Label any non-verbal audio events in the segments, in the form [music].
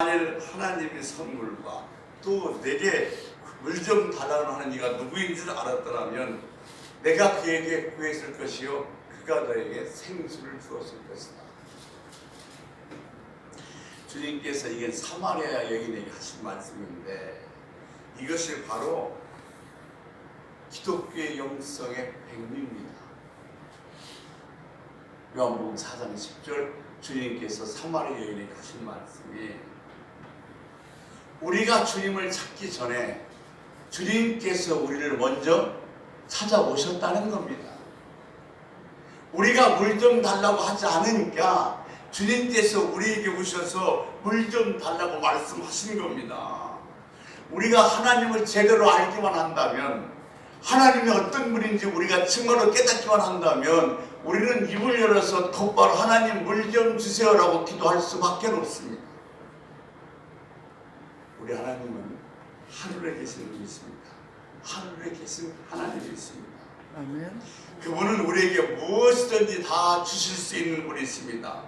만일 하나님의 선물과 또 내게 물 좀 달라고 하는 이가 누구인 줄 알았더라면 내가 그에게 구했을 것이요 그가 너에게 생수를 주었을 것이다. 주님께서 이게 사마리아 여인에게 하신 말씀인데 이것이 바로 기독교의 영성의 백미입니다. 요한복음 4장 10절 주님께서 사마리아 여인에게 하신 말씀이 우리가 주님을 찾기 전에 주님께서 우리를 먼저 찾아오셨다는 겁니다. 우리가 물 좀 달라고 하지 않으니까 주님께서 우리에게 오셔서 물 좀 달라고 말씀하신 겁니다. 우리가 하나님을 제대로 알기만 한다면 하나님이 어떤 분인지 우리가 정말로 깨닫기만 한다면 우리는 입을 열어서 곧바로 하나님 물 좀 주세요라고 기도할 수밖에 없습니다. 우리 하나님은 하늘에 계신 분이십니다. 하늘에 계신 하나님이십니다. 아멘. 그분은 우리에게 무엇이든지 다 주실 수 있는 분이십니다.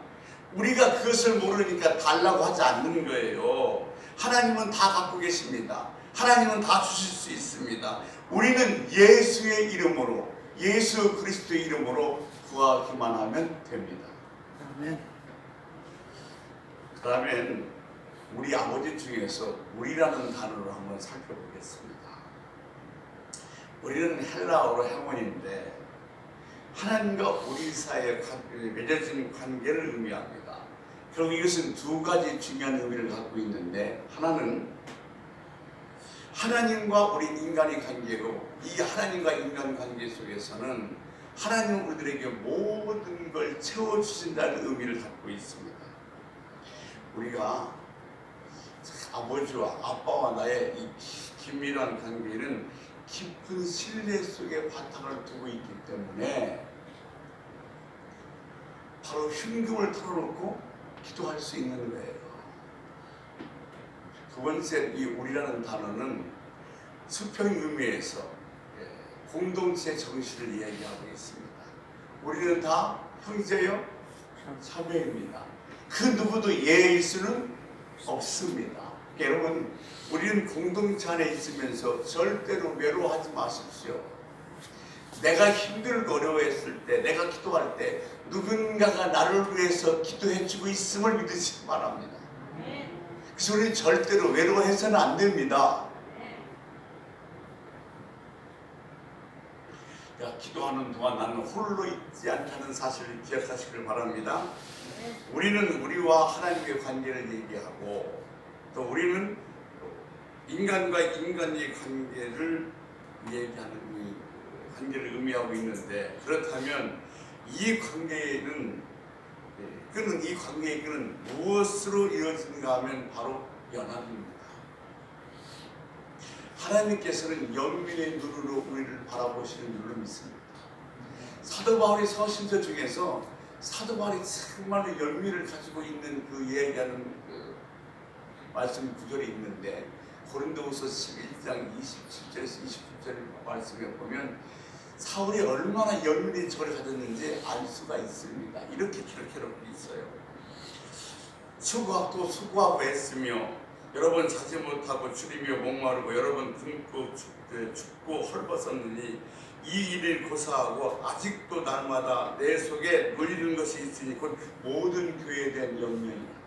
우리가 그것을 모르니까 달라고 하지 않는 거예요. 하나님은 다 갖고 계십니다. 하나님은 다 주실 수 있습니다. 우리는 예수의 이름으로, 예수 그리스도의 이름으로 구하기만 하면 됩니다. 아멘. 그다음엔 우리 아버지 중에서 우리라는 단어를 한번 살펴보겠습니다. 우리는 헬라어로 행원인데 하나님과 우리 사이에 관- 맺어진 관계를 의미합니다. 그리고 이것은 두 가지 중요한 의미를 갖고 있는데 하나는 하나님과 우리 인간의 관계고 이 하나님과 인간 관계 속에서는 하나님은 우리들에게 모든 걸 채워주신다는 의미를 갖고 있습니다. 우리가 아버지와 아빠와 나의 이 긴밀한 관계는 깊은 신뢰 속에 바탕을 두고 있기 때문에 바로 흉금을 털어놓고 기도할 수 있는 거예요. 두 번째 이 우리라는 단어는 수평 의미에서 예, 공동체 정신을 이야기하고 있습니다. 우리는 다 형제요 자매입니다. 그 누구도 예일 수는 없습니다. 여러분, 우리는 공동체 안에 있으면서 절대로 외로워하지 마십시오. 내가 힘들고 어려워했을 때, 내가 기도할 때 누군가가 나를 위해서 기도해주고 있음을 믿으시기 바랍니다. 그래서 우리는 절대로 외로워해서는 안 됩니다. 야, 기도하는 동안 나는 홀로 있지 않다는 사실을 기억하시길 바랍니다. 우리는 우리와 하나님의 관계를 얘기하고 또 우리는 인간과 인간의 관계를 얘기하는 이 관계를 의미하고 있는데 그렇다면 이 관계는 예, 끄는 이 관계의 끈은 무엇으로 이루어지는가 하면 바로 연합입니다. 하나님께서는 연민의 눈으로 우리를 바라보시는 줄로 믿습니다. 사도 바울의 서신서 중에서 사도 바울이 정말로 연민을 가지고 있는 그 이야기하는 그 말씀 구절이 있는데 고린도후서 11장 27절에서 29절 말씀에 보면 사울이 얼마나 연민의 절을 가졌는지 알 수가 있습니다. 이렇게 기록해놓고 있어요. 수고하고 수고하고 했으며 여러 번 자지 못하고 줄이며 목마르고 여러 번 굶고 춥- 춥고 헐벗었느니 이 일을 고사하고 아직도 날마다 내 속에 눌리는 것이 있으니 곧 모든 교회에 대한 연명이야.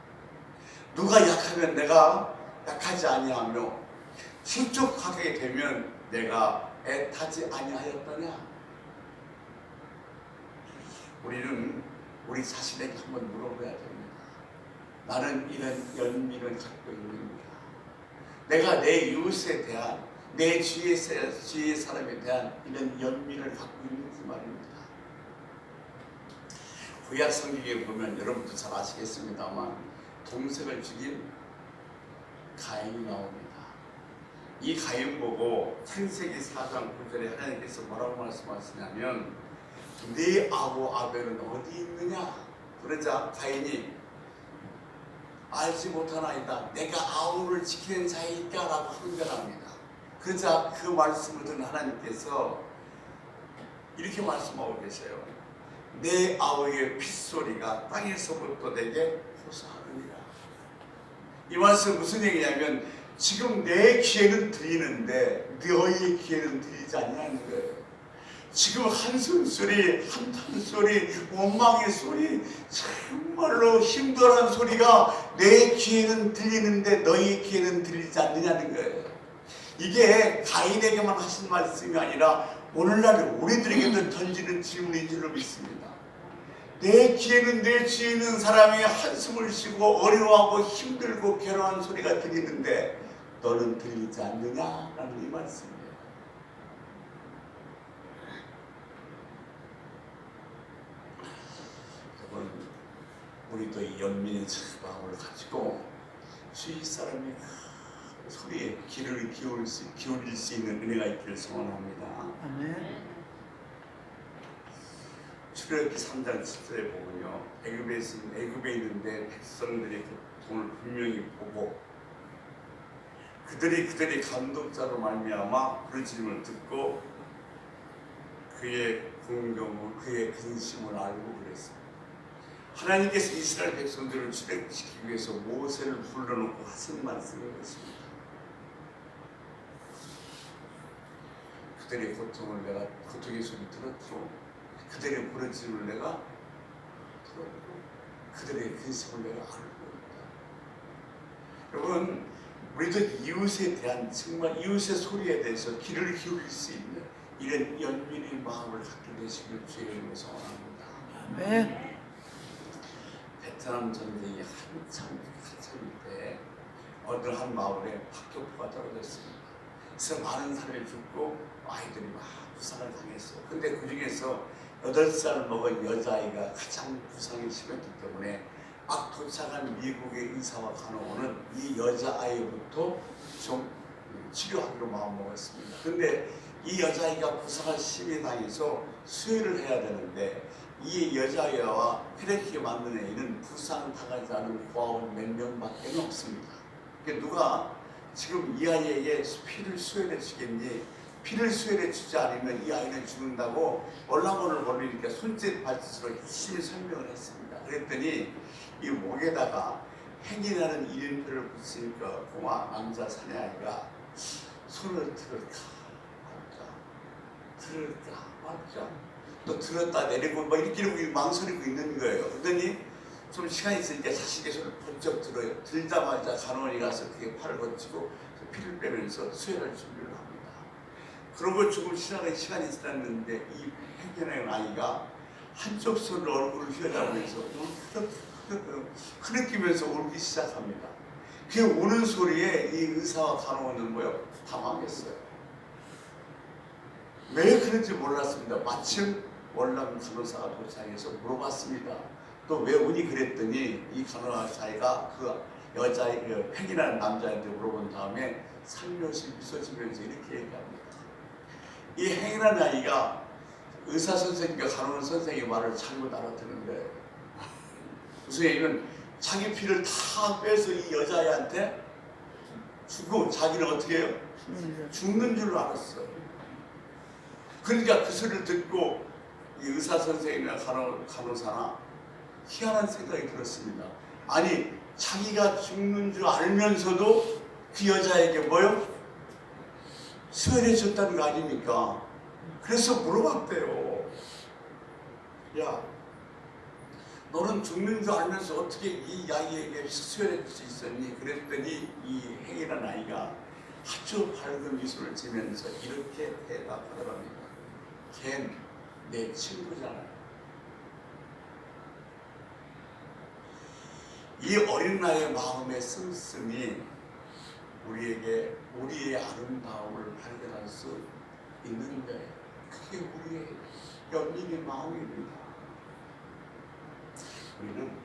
누가 약하면 내가 약하지 아니하며 실족하게 되면 내가 애타지 아니하였더냐. 우리는 우리 자신에게 한번 물어봐야 됩니다. 나는 이런 연민을 갖고 있는가? 내가 내 이웃에 대한 내 주위의, 사- 주위의 사람에 대한 이런 연민을 갖고 있는지 말입니다. 구약 성경에 보면 여러분도 잘 아시겠습니다만 동생을 죽인 가인이 나옵니다. 이 가인 보고 창세기 4장 9절에 하나님께서 뭐라고 말씀하시냐면 네 아고 아벨은 어디 있느냐? 그러자 가인이 알지 못하나이다. 내가 아우를 지키는 자이니까라고 항변합니다. 그러자 그 말씀을 듣는 하나님께서 이렇게 말씀하고 계세요. 내 아우의 핏소리가 땅에서부터 내게 호소하느니라. 이 말씀 무슨 얘기냐면 지금 내 귀에는 들리는데 너희 귀에는 들리지 않냐는 거예요. 지금 한숨 소리, 한탄 소리, 원망의 소리, 정말로 힘들어하는 소리가 내 귀에는 들리는데 너희 귀에는 들리지 않느냐는 거예요. 이게 가인에게만 하신 말씀이 아니라 오늘날 우리들에게도 던지는 질문인 줄로 믿습니다. 내 귀에는 내 있는 사람이 한숨을 쉬고 어려워하고 힘들고 괴로워하는 소리가 들리는데 너는 들리지 않느냐 라는 이 말씀이에요. 여러분, 우리도 이 연민의 마음을 가지고 주위 사람의 그 소리에 귀를 기울일 수, 기울일 수 있는 은혜가 있기를 소원합니다. 아멘. 출애굽기 3장 7절에 보면요. 애굽에 있- 애굽에 있는데 백성들이 그 돈을 분명히 보고 그들이 그들이 감독자로 말미암아 부르짖음을 듣고 그의 공경을 그의 근심을 알고 그랬습니다. 하나님께서 이스라엘 백성들을 출애굽시키기 위해서 모세를 불러놓고 하신 말씀이 것입니다. 그들의 고통을 내가 고통의 소리 들었고 그들의 부르짖음을 내가 들었고 그들의 근심을 내가 알고 있다. 여러분 우리도 이웃에 대한 정말 이웃의 소리에 대해서 귀를 기울일 수 있는 이런 연민의 마음을 갖게 되시길 주의 이름으로 소원합니다. 아멘. 베트남 전쟁이 한참 한참일 때 어느 한 마을에 박격포가 떨어졌습니다. 그래서 많은 사람이 죽고 아이들이 막 부상을 당했어요. 근데 그 중에서 8살 먹은 여자아이가 가장 부상이 심했기 때문에 막 도착한 미국의 의사와 간호원은 이 여자아이부터 좀 치료하기로 마음먹었습니다. 근데 이 여자아이가 부상을 심히 당해서 수혈을 해야 되는데 이 여자아이와 혈액이 맞는 애는 부상 당하지 않은 고아원 몇 명밖에 없습니다. 그러니까 누가 지금 이 아이에게 피를 수혈해 주겠니? 피를 수혈해 주지 않으면 이 아이는 죽는다고 월남원을 벌리니까 손짓 발짓으로 열심히 설명을 했습니다. 그랬더니 이 목에다가 행이라는 이름표를 붙이니까 고마 남자 사내아이가 손을 들을까 말까 들을까 말까 또 들었다 내리고 막 이렇게 이러고 망설이고 있는 거예요. 그러더니 좀 시간이 있으니까 자식의 손을 번쩍 들어요. 들자마자 간호원이 가서 그게 팔을 거치고 피를 빼면서 수혈할 준비를 합니다. 그러고 조금 지나는 시간이 지났는데 이 행견의 아이가 한쪽 손으로 얼굴을 휘어잡으면서 흐느끼면서 울기 시작합니다. 그 우는 소리에 이 의사와 간호원은 뭐요? 당황했어요. 왜 그런지 몰랐습니다. 마침 월남 간호사가 도착해서 물어봤습니다. 또 왜 우니 그랬더니 이 간호사가 그 여자의 그 팽이라는 남자한테 물어본 다음에 살며시 미소 지면서 이렇게 얘기합니다. 이 행이라는 아이가 의사 선생님과 간호원 선생의 말을 잘못 알아듣는 거예요. 무슨 자기 피를 다 빼서 이 여자애한테 주고 자기는 어떻게 해요? 죽는 줄로 알았어요. 그러니까 그 소리를 듣고 이 의사 선생님이나 간호, 간호사나 희한한 생각이 들었습니다. 아니 자기가 죽는 줄 알면서도 그 여자에게 뭐요? 수혈해 줬다는 거 아닙니까? 그래서 물어봤대요. 야, 너는 죽는 줄 알면서 어떻게 이 아이에게 수혈해 줄 수 있었니? 그랬더니 이 행이라는 아이가 아주 밝은 미소를 지면서 이렇게 대답하더랍니다. 걘 내 친구잖아. 이 어린 나이의 마음의 씀씀이 우리에게 우리의 아름다움을 발견할 수 있는 거예요. 그게 우리의 연민의 마음입니다. 우리는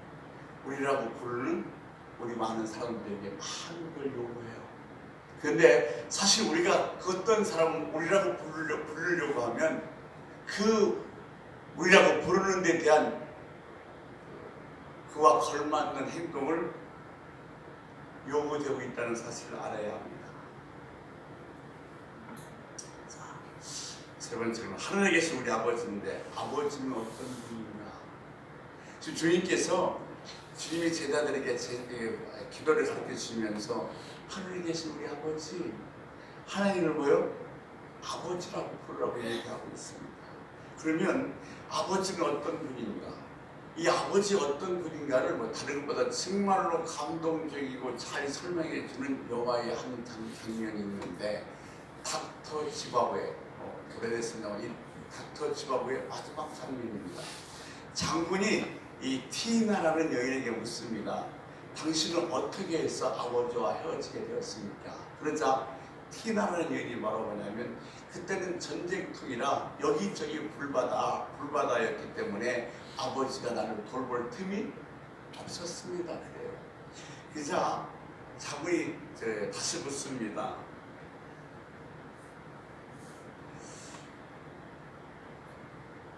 우리라고 부르는 우리 많은 사람들에게 많은 걸 요구해요. 그런데 사실 우리가 그 어떤 사람을 우리라고 부르려, 부르려고 하면 그 우리라고 부르는 데 대한 그와 걸맞는 행동을 요구되고 있다는 사실을 알아야 합니다. 자, 세 번째는 하늘에 계신 우리 아버지인데 아버지는 어떤 분이냐? 지금 주님께서 주님이 제자들에게 제, 에, 기도를 가르쳐 주시면서 하늘에 계신 우리 아버지 하나님을 뭐요? 아버지라고 부르라고 얘기하고 있습니다. 그러면 아버지는 어떤 분인가? 이 아버지 어떤 분인가를 뭐 다른 것보다 정말로 감동적이고 잘 설명해 주는 영화의 한 장- 장면이 있는데 닥터 지바고의 어, 오래됐습니다만 이 닥터 지바고의 마지막 장면입니다. 장군이 이 티나라는 여인에게 묻습니다. 당신은 어떻게 해서 아버지와 헤어지게 되었습니까? 그러자 티나라는 여인이 뭐라고 하냐면 그때는 전쟁통이라 여기저기 불바다, 불바다였기 때문에 아버지가 나를 돌볼 틈이 없었습니다. 그래요. 그자 저 다시 묻습니다.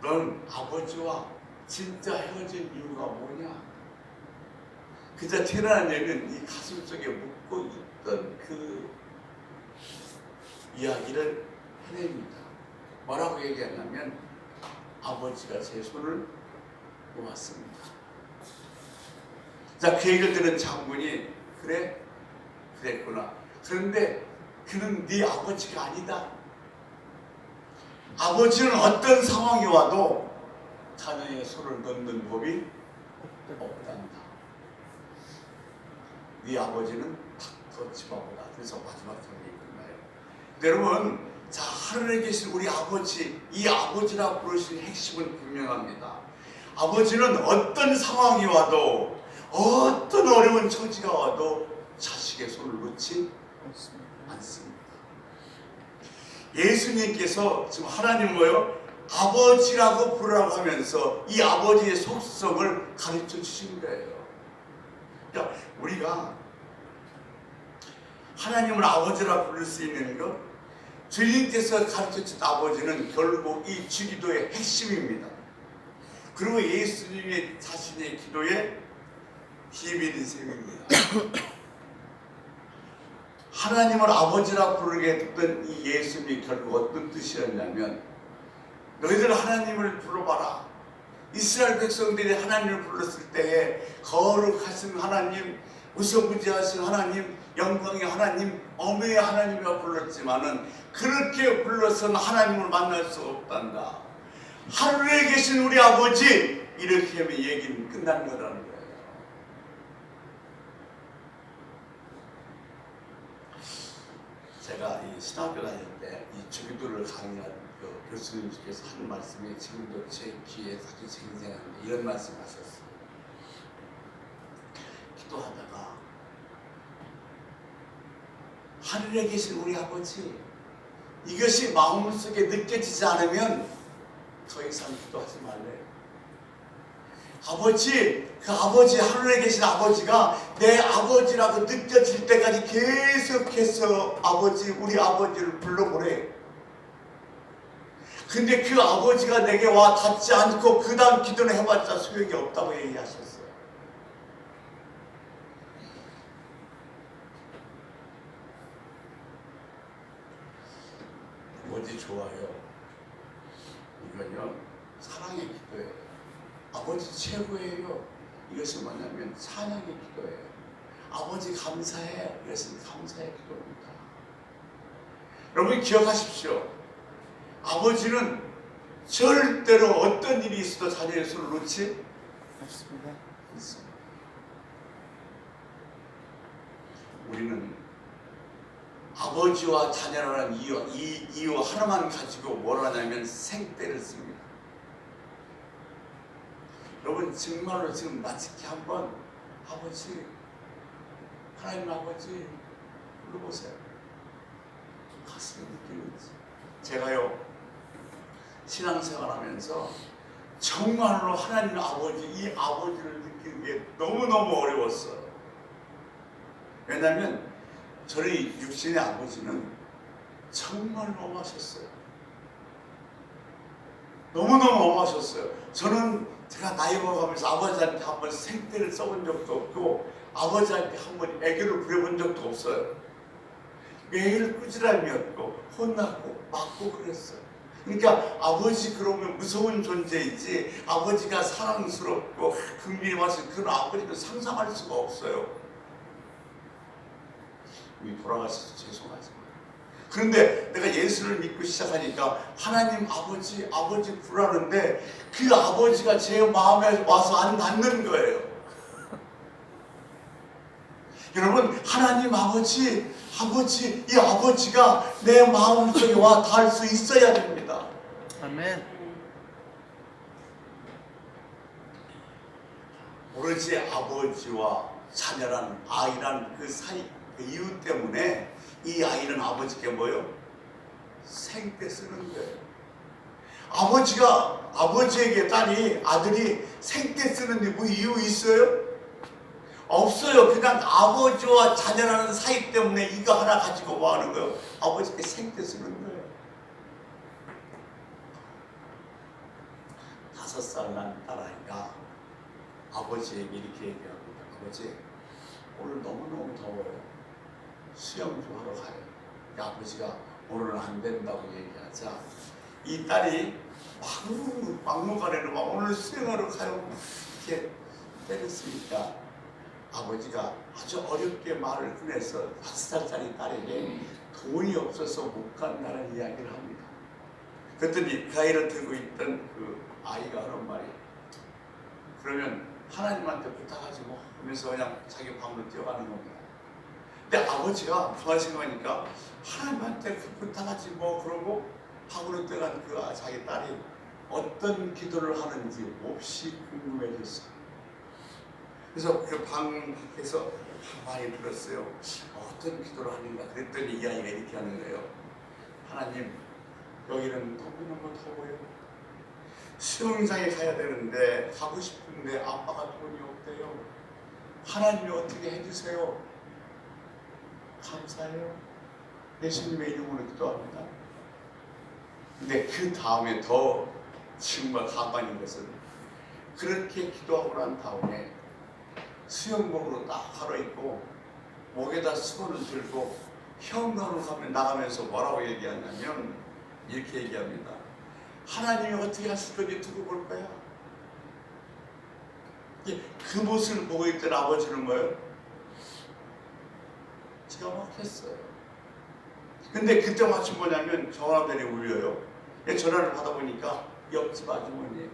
넌 아버지와 진짜 헤어진 이유가 뭐냐? 그자 테라는 얘는 이 가슴 속에 묻고 있던 그 이야기를 해냅니다. 뭐라고 얘기하냐면 아버지가 제 손을 놓았습니다. 자, 그 얘기를 들은 장군이 그래? 그랬구나. 그런데 그는 네 아버지가 아니다. 아버지는 어떤 상황이 와도 자녀의 손을 넣는 법이 없단다. 네 아버지는 닥터 치바보다. 그래서 마지막 장면이 끝나요. 여러분, 자 하늘에 계신 우리 아버지, 이 아버지라 부르신 핵심은 분명합니다. 아버지는 어떤 상황이 와도 어떤 어려운 처지가 와도 자식의 손을 놓지. 않습니다. 예수님께서 지금 하나님 뭐요? 아버지라고 부르라고 하면서 이 아버지의 속성을 가르쳐 주신 거예요. 그러니까 우리가 하나님을 아버지라 부를 수 있는 것, 주님께서 가르쳐 준 아버지는 결국 이 주기도의 핵심입니다. 그리고 예수님의 자신의 기도의 비밀인 셈입니다. 하나님을 아버지라 부르게 됐던 이 예수님이 결국 어떤 뜻이었냐면 너희들 하나님을 불러봐라. 이스라엘 백성들이 하나님을 불렀을 때에 거룩하신 하나님, 무서무지하신 하나님, 영광의 하나님, 어머의 하나님이라 불렀지만은 그렇게 불러서는 하나님을 만날 수 없단다. 하늘에 계신 우리 아버지 이렇게 하면 얘기는 끝나는 거라는 거예요. 제가 이 신학교 다닐 때이 주기도를 강의한 그 교수님께서 하는 말씀이 지금도 제 귀에 아주 생생한데 이런 말씀 하셨어요. 기도하다가 하늘에 계신 우리 아버지 이것이 마음속에 느껴지지 않으면 더 이상 기도하지 말래요. 아버지, 그 아버지, 하늘에 계신 아버지가 내 아버지라고 느껴질 때까지 계속해서 아버지, 우리 아버지를 불러보래. 근데 그 아버지가 내게 와 닿지 않고 그 다음 기도는 해봤자 소용이 없다고 얘기하셨어요. 뭐지 좋아요? 이건요, 사랑의 기도예요. 아버지 최고예요. 이것은 뭐냐면 찬양의 기도예요. 아버지 감사해. 이것은 감사의 기도입니다. 여러분 기억하십시오. 아버지는 절대로 어떤 일이 있어도 자녀의 손을 놓지. 않습니다. 우리는 아버지와 자녀라는 이유, 이 이유 하나만 가지고 뭘 하냐면 생떼를 씁니다. 여러분 정말로 지금 마치기 한번 아버지 하나님 아버지 불러보세요. 가슴이 느끼는지 제가요 신앙생활하면서 정말로 하나님 아버지 이 아버지를 느끼는 게 너무너무 어려웠어요. 왜냐하면 저희 육신의 아버지는 정말로 엄하셨어요. 너무너무 엄하셨어요. 저는 제가 나이 먹어가면서 아버지한테 한 번 생떼를 써본 적도 없고 아버지한테 한 번 애교를 부려본 적도 없어요. 매일 꾸지람이었고 혼나고 맞고 그랬어요. 그러니까 아버지 그러면 무서운 존재이지 아버지가 사랑스럽고 긍휼하신 그런 아버지를 상상할 수가 없어요. 돌아가셔서 죄송하지만 그런데 내가 예수를 믿고 시작하니까 하나님 아버지 아버지 부르는데 그 아버지가 제 마음에 와서 안 닿는 거예요. [laughs] 여러분 하나님 아버지 아버지 이 아버지가 내 마음속에 와 닿을 수 있어야 됩니다. 아멘. 오로지 아버지와 자녀란 아이란 그 사이 그 이유 때문에 이 아이는 아버지께 뭐요? 생때 쓰는 거예요. 아버지가 아버지에게 딸이 아들이 생때 쓰는 뭐 이유 있어요? 없어요. 그냥 아버지와 자녀라는 사이 때문에 이거 하나 가지고 뭐 하는 거예요? 아버지께 생때 쓰는 거예요. 다섯 살 난 딸아이가 아버지에게 이렇게 얘기합니다. 아버지, 오늘 너무너무 더워요. 수영 좀 하러 가요. 근데 아버지가 오늘은 안 된다고 얘기하자 이 딸이 막무, 막무가내로 막 오늘 수영하러 가요. 이렇게 때렸으니까 아버지가 아주 어렵게 말을 꺼내서 다섯 살짜리 딸에게 돈이 없어서 못 간다는 이야기를 합니다. 그랬더니 그 아이를 들고 있던 그 아이가 하는 말이 그러면 하나님한테 부탁하지 뭐 하면서 그냥 자기 방으로 뛰어가는 겁니다. 근데 아버지가 무슨 생각하니까 하나님한테 그 부탁하지 뭐 그러고 방으로 뛰어간 그 아- 자기 딸이 어떤 기도를 하는지 몹시 궁금해졌어요. 그래서 그 방에서 가만히 들었어요. 어떤 기도를 하는가 그랬더니 이 아이가 이렇게 하는 거예요. 하나님 여기는 너무너무 더워요. 수영장에 가야 되는데 가고 싶은데 아빠가 돈이 없대요. 하나님이 어떻게 해주세요. 감사해요. 예수님의 이름으로 기도합니다. 근데 그 다음에 더 정말 가관인 것은 그렇게 기도하고 난 다음에 수영복으로 딱 갈아입고 목에다 수건을 들고 현관으로 가면 나가면서 뭐라고 얘기하냐면 이렇게 얘기합니다. 하나님이 어떻게 하실 건지 두고 볼 거야. 이제 그 모습을 보고 있던 아버지는 뭐예요? 기가 막혔어요. 근데 그때 마침 뭐냐면 전화벨이 울려요. 근데 전화를 받아보니까 옆집 아주머니예요.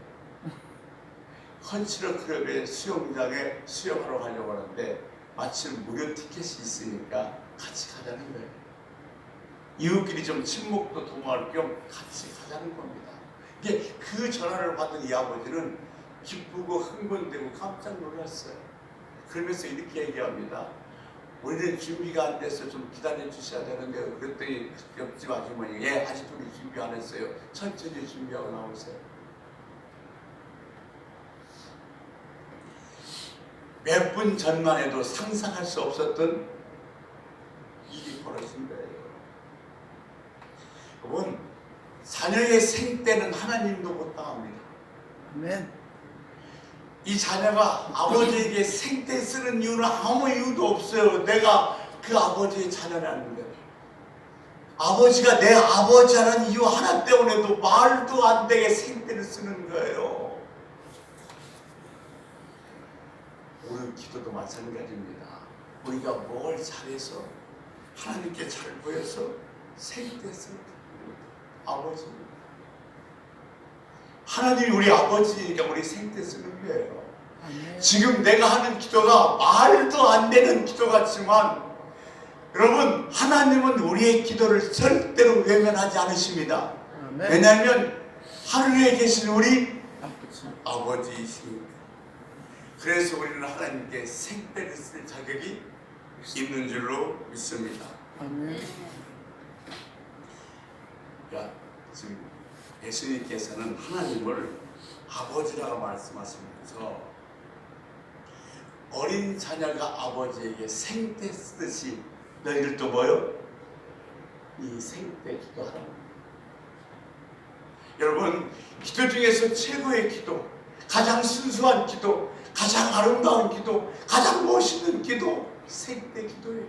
컨치러 클럽의 수영장에 수영하러 가려고 하는데 마침 무료 티켓이 있으니까 같이 가자는 거예요. 이웃끼리 좀 친목도 도모할 겸 같이 가자는 겁니다. 이게 그 전화를 받은 이 아버지는 기쁘고 흥분되고 깜짝 놀랐어요. 그러면서 이렇게 얘기합니다. 우리는 준비가 안 돼서 좀 기다려 주셔야 되는데요. 그랬더니 옆집 아주머니가 예, 아직도 우리 준비 안 했어요. 천천히 준비하고 나오세요. 몇 분 전만 해도 상상할 수 없었던 일이 벌어진 거예요. 여러분, 자녀의 생 때는 하나님도 못 당합니다. 아멘. 이 자녀가 아버지에게 생때 쓰는 이유는 아무 이유도 없어요. 내가 그 아버지의 자녀라는 거예요. 아버지가 내 아버지라는 이유 하나 때문에도 말도 안 되게 생때를 쓰는 거예요. 우리 기도도 마찬가지입니다. 우리가 뭘 잘해서 하나님께 잘 보여서 생때 쓰는 아버지. 하나님이 우리 아버지니까 우리 생때 쓰는 거예요. 지금 내가 하는 기도가 말도 안 되는 기도 같지만 여러분 하나님은 우리의 기도를 절대로 외면하지 않으십니다. 왜냐하면 하늘에 계신 우리 아버지. 아버지이시니까. 그래서 우리는 하나님께 생때를 쓸 자격이 있는 줄로 믿습니다. 아멘. 그러니까 지금 예수님께서는 하나님을 아버지라고 말씀하시면서 어린 자녀가 아버지에게 생때 쓰듯이 너희들도 뭐요? 이 생때 기도하라고. 여러분 기도 중에서 최고의 기도, 가장 순수한 기도, 가장 아름다운 기도, 가장 멋있는 기도, 생때 기도예요.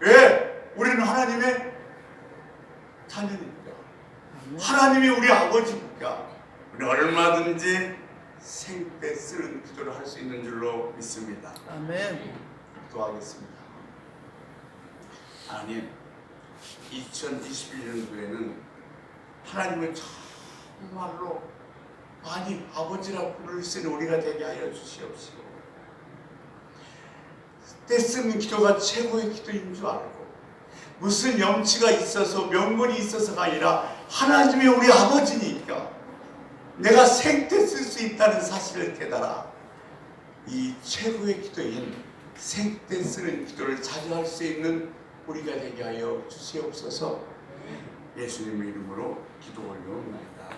왜? 우리는 하나님의 자녀니까. 하나님이 우리 아버지니까 우리 얼마든지 생때 쓰는 기도를 할 수 있는 줄로 믿습니다. 아멘. 기도하겠습니다. 하나님, 2021년도에는 하나님을 정말로 많이 아버지라 부를 수 있는 우리가 되게 하여 주시옵시고 때 쓰는 기도가 최고의 기도인 줄 알고 무슨 염치가 있어서 명분이 있어서가 아니라 하나님이 우리 아버지니까 내가 생때 쓸수 있다는 사실을 깨달아 이 최고의 기도인 생때 쓰는 기도를 자주 할 수 있는 우리가 되게 하여 주시옵소서. 예수님의 이름으로 기도 올려옵나이다.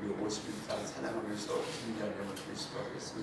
우리 51장 사랑하면서 준비하려고 기도하겠습니다